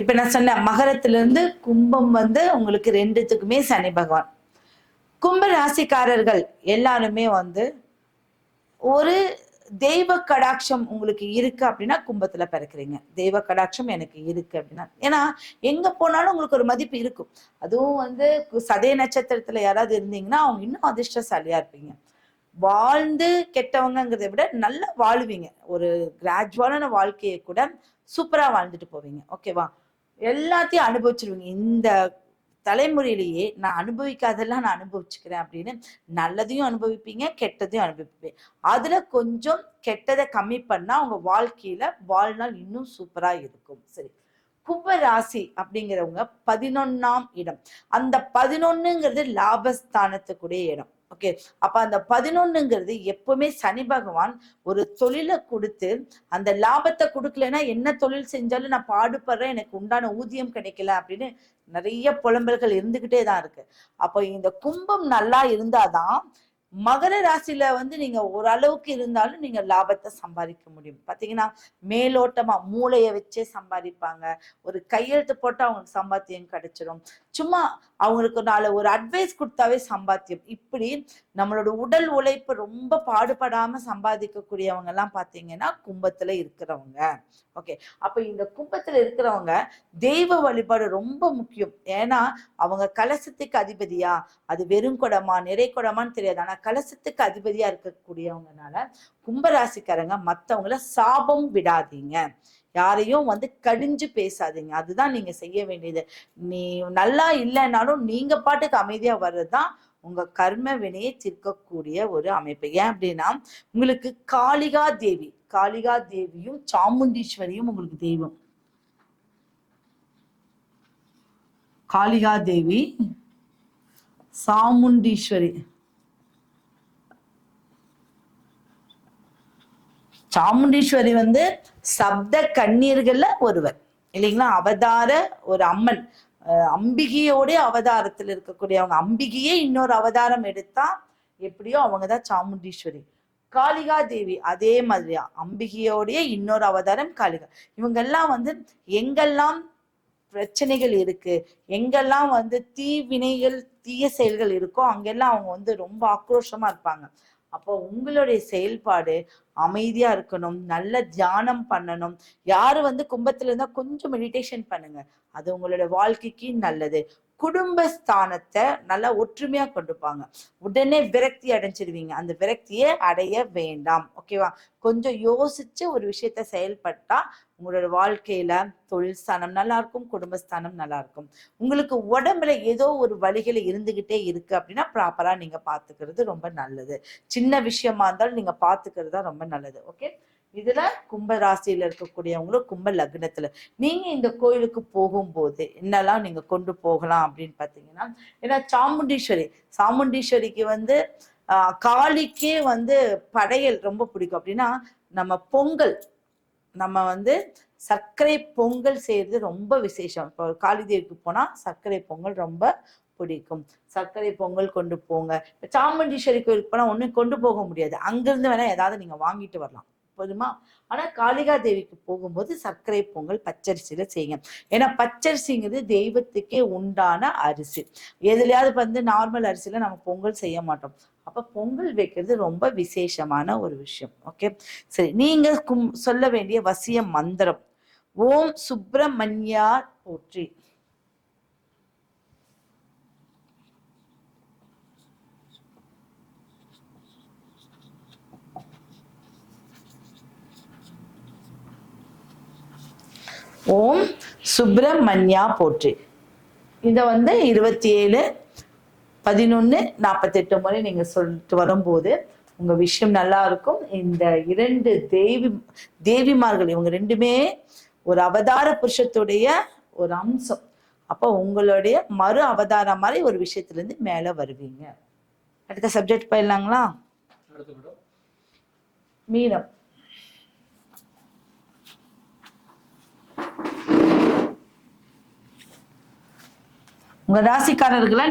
இப்ப நான் சொன்ன மகரத்திலிருந்து கும்பம் வந்து உங்களுக்கு ரெண்டுத்துக்குமே சனி பகவான். கும்ப ராசிக்காரர்கள் எல்லாருமே வந்து ஒரு தெய்வ கடாட்சம் உங்களுக்கு இருக்கு அப்படின்னா கும்பத்துல பிறக்கிறீங்க. தெய்வ கடாட்சம் எனக்கு இருக்கு அப்படின்னா. ஏன்னா எங்க போனாலும் உங்களுக்கு ஒரு மதிப்பு இருக்கும். அதுவும் வந்து சதய நட்சத்திரத்துல யாராவது இருந்தீங்கன்னா அவங்க இன்னும் அதிர்ஷ்டசாலியா இருப்பீங்க. வாழ்ந்து கெட்டவங்கிறத விட நல்லா வாழுவீங்க. ஒரு கிராஜுவலான வாழ்க்கையை கூட சூப்பரா வாழ்ந்துட்டு போவீங்க. ஓகேவா எல்லாத்தையும் அனுபவிச்சிருவீங்க. இந்த தலைமுறையிலேயே நான் அனுபவிக்காதெல்லாம் நான் அனுபவிச்சுக்கிறேன் அப்படின்னு நல்லதையும் அனுபவிப்பீங்க கெட்டதையும் அனுபவிப்பீங்க. அதுல கொஞ்சம் கெட்டதை கம்மி பண்ணா உங்க வாழ்க்கையில வாழ்நாள் இன்னும் சூப்பரா இருக்கும். சரி. கும்பராசி அப்படிங்கிறவங்க பதினொன்னாம் இடம். அந்த பதினொன்னுங்கிறது லாபஸ்தானத்துக்குடைய இடம். ஓகே அப்ப அந்த பதினொன்னுங்கிறது எப்பவுமே சனி பகவான் ஒரு தொழிலை கொடுத்து அந்த லாபத்தை கொடுக்கலன்னா என்ன தொழில் செஞ்சாலும் நான் பாடுபடுறேன் எனக்கு உண்டான ஊதியம் கிடைக்கல அப்படின்னு நிறைய புலம்பல்கள் இருந்துகிட்டே தான் இருக்கு. அப்போ இந்த கும்பம் நல்லா இருந்தாதான் மகர ராசியில வந்து நீங்க ஓரளவுக்கு இருந்தாலும் நீங்க லாபத்தை சம்பாதிக்க முடியும். பாத்தீங்கன்னா மேலோட்டமா மூளைய வச்சே சம்பாதிப்பாங்க. ஒரு கையெழுத்து போட்டு அவங்களுக்கு சம்பாத்தியம் கிடைச்சிடும் சும்மா அவங்களுக்கு நாலு ஒரு அட்வைஸ் கொடுத்தாவே சம்பாத்தியம். இப்படி நம்மளோட உடல் உழைப்பு ரொம்ப பாடுபடாம சம்பாதிக்கக்கூடியவங்க எல்லாம் பாத்தீங்கன்னா கும்பத்துல இருக்கிறவங்க. ஓகே அப்ப இந்த கும்பத்துல இருக்கிறவங்க தெய்வ வழிபாடு ரொம்ப முக்கியம். ஏன்னா அவங்க கலசத்துக்கு அதிபதியா? அது வெறும் குடமா நிறை குடமான்னு தெரியாது. ஆனா கலசத்துக்கு அதிபதியா இருக்கக்கூடியவங்கனால கும்பராசிக்காரங்க மத்தவங்கள சாபம் விடாதீங்க. யாரையும் வந்து கடிஞ்சு பேசாதீங்க. அதுதான் நீங்க செய்ய வேண்டியது. நீ நல்லா இல்லைன்னாலும் நீங்க பாட்டுக்கு அமைதியா வர்றதுதான் உங்க கர்ம வினையை தீர்க்கக்கூடிய ஒரு அமைப்பு. ஏன் அப்படின்னா உங்களுக்கு காளிகா தேவி காளிகா தேவியும் சாமுண்டீஸ்வரியும் உங்களுக்கு தெய்வம். காளிகா தேவி சாமுண்டீஸ்வரி. சாமுண்டீஸ்வரி வந்து சப்த கண்ணீர்கள்ல ஒருவர். இல்லைங்களா? அவதார ஒரு அம்மன். அம்பிகையோடைய அவதாரத்தில் அவதாரத்தில் இருக்கக்கூடியவங்க அம்பிகையே இன்னொரு அவதாரம் எடுத்தா எப்படியோ அவங்க தான் சாமுண்டீஸ்வரி. காளிகா தேவி அதே மாதிரியா? அம்பிகையோடைய இன்னொரு அவதாரம் காளிகா. இவங்கெல்லாம் வந்து எங்கெல்லாம் பிரச்சனைகள் இருக்கு எங்கெல்லாம் வந்து தீவினைகள் தீய செயல்கள் இருக்கோ அங்கெல்லாம் அவங்க வந்து ரொம்ப ஆக்ரோஷமா இருப்பாங்க. அப்போ உங்களுடைய செயல்பாடு அமைதியா இருக்கணும் நல்ல தியானம் பண்ணணும். யாரு வந்து கும்பத்துல இருந்தா கொஞ்சம் மெடிடேஷன் பண்ணுங்க. அது உங்களோட வாழ்க்கைக்கு நல்லது. குடும்பஸ்தானத்தை நல்லா ஒற்றுமையா கொண்டுப்பாங்க உடனே விரக்தி அடைஞ்சிருவீங்க. அந்த விரக்தியை அடைய வேண்டாம். ஓகேவா கொஞ்சம் யோசிச்சு ஒரு விஷயத்த செயல்பட்டா உங்களோட வாழ்க்கையில தொழில் ஸ்தானம் நல்லா இருக்கும் குடும்பஸ்தானம் நல்லா இருக்கும் உங்களுக்கு உடம்புல ஏதோ ஒரு வழிகள் இருந்துகிட்டே இருக்கு அப்படின்னா ப்ராப்பரா நீங்க பாத்துக்கிறது ரொம்ப நல்லது. சின்ன விஷயமா இருந்தாலும் நீங்க பாத்துக்கிறது தான் ரொம்ப நல்லது. ஓகே இதுல கும்ப ராசியில இருக்கக்கூடியவங்களும் கும்ப லக்னத்துல. நீங்க இந்த கோயிலுக்கு போகும்போது என்னெல்லாம் நீங்க கொண்டு போகலாம் அப்படின்னு பாத்தீங்கன்னா ஏன்னா சாமுண்டீஸ்வரி சாமுண்டீஸ்வரிக்கு வந்து ஆஹ் காளிக்கே வந்து படையல் ரொம்ப பிடிக்கும். அப்படின்னா நம்ம பொங்கல் நம்ம வந்து சர்க்கரை பொங்கல் செய்யறது ரொம்ப விசேஷம். இப்போ காளி தேவிக்கு போனா சர்க்கரை பொங்கல் ரொம்ப பிடிக்கும். சர்க்கரை பொங்கல் கொண்டு போங்க. சாமுண்டீஸ்வரி கோயிலுக்கு போனா ஒன்றும் கொண்டு போக முடியாது. அங்கிருந்து வேணா ஏதாவது நீங்க வாங்கிட்டு வரலாம். போதுமா? ஆனால் காளிகா தேவிக்கு போகும்போது சர்க்கரை பொங்கல் பச்சரிசியில் செய்யுங்க. ஏன்னா பச்சரிசிங்கிறது தெய்வத்துக்கே உண்டான அரிசி. எதுலையாவது வந்து நார்மல் அரிசியில் நம்ம பொங்கல் செய்ய மாட்டோம். அப்போ பொங்கல் வைக்கிறது ரொம்ப விசேஷமான ஒரு விஷயம். ஓகே? சரி நீங்கள் கும் சொல்ல வேண்டிய வசிய மந்திரம். ஓம் சுப்பிரமணியா போற்றி. ஓம் சுப்பிரமணியா போற்றி. இதை வந்து இருபத்தி ஏழு பதினொன்று நாற்பத்தெட்டு முறை நீங்க சொல்லிட்டு வரும்போது உங்க விஷயம் நல்லா இருக்கும். இந்த இரண்டு தேவி தேவிமார்கள் இவங்க ரெண்டுமே ஒரு அவதார புருஷத்துடைய ஒரு அம்சம். அப்போ உங்களுடைய மறு அவதாரம் மாதிரி ஒரு விஷயத்துல இருந்து மேல வருவீங்க. அடுத்த சப்ஜெக்ட் போயிடலாங்களா? மீனம். உங்க ராசிக்காரர்களை